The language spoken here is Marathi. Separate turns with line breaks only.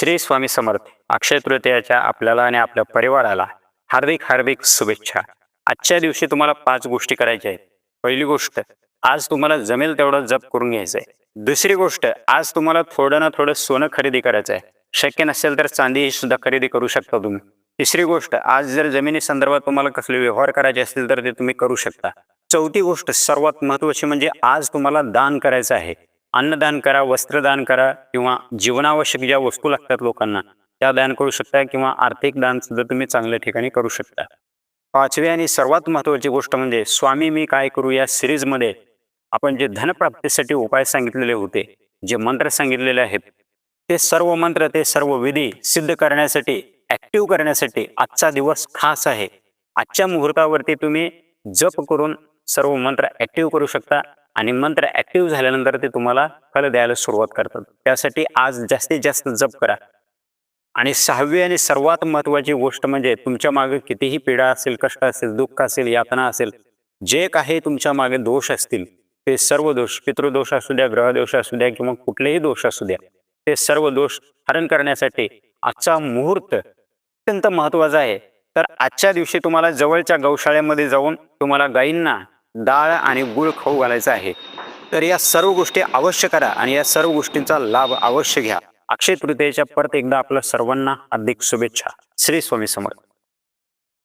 श्री स्वामी समर्थ अक्षय तृतीयाच्या आपल्याला आणि आपल्या परिवाराला हार्दिक हार्दिक शुभेच्छा. आजच्या दिवशी तुम्हाला पाच गोष्टी करायच्या आहेत. पहिली गोष्ट आज तुम्हाला जमेल तेवढं जप करून घ्यायचं आहे दुसरी गोष्ट आज तुम्हाला थोडं ना थोडं सोनं खरेदी करायचं आहे शक्य नसेल तर चांदी सुद्धा खरेदी करू शकता तुम्ही. तिसरी गोष्ट आज जर जमिनी संदर्भात तुम्हाला कसले व्यवहार करायचे असतील तर ते तुम्ही करू शकता. चौथी गोष्ट सर्वात महत्वाची म्हणजे आज तुम्हाला दान करायचं आहे. अन्नदान करा वस्त्रदान करा किंवा जीवनावश्यक ज्या वस्तू लागतात लोकांना त्या दान करू शकता किंवा आर्थिक दान सुद्धा तुम्ही चांगल्या ठिकाणी करू शकता. पाचवी आणि सर्वात महत्वाची गोष्ट म्हणजे स्वामी मी काय करू या सिरीजमध्ये आपण जे धनप्राप्तीसाठी उपाय सांगितलेले होते जे मंत्र सांगितलेले आहेत ते सर्व मंत्र ते सर्व विधी सिद्ध करण्यासाठी ॲक्टिव्ह करण्यासाठी आजचा दिवस खास आहे. आजच्या मुहूर्तावरती तुम्ही जप करून सर्व मंत्र ऍक्टिव्ह करू शकता. आणि मंत्र ऍक्टिव्ह झाल्यानंतर ते तुम्हाला फल द्यायला सुरुवात करतात. त्यासाठी आज जास्तीत जास्त जप करा. आणि सहावी आणि सर्वात महत्वाची गोष्ट म्हणजे तुमच्या मागे कितीही पीडा असेल कष्ट असेल दुःख असेल यातना असेल जे काही तुमच्या मागे दोष असतील ते सर्व दोष पितृदोष असू द्या ग्रहदोष असू द्या किंवा कुठलेही दोष असू द्या ते सर्व दोष हरण करण्यासाठी आजचा मुहूर्त अत्यंत महत्त्वाचा आहे. तर आजच्या दिवशी तुम्हाला जवळच्या गौशाळेमध्ये जाऊन तुम्हाला गायींना डाळ आणि गुळ खाऊ घालायचा आहे. तर या सर्व गोष्टी अवश्य करा आणि या सर्व गोष्टींचा लाभ अवश्य घ्या. अक्षय तृतीयेच्या परत एकदा आपल्या सर्वांना अधिक शुभेच्छा. श्री स्वामी समर्थ.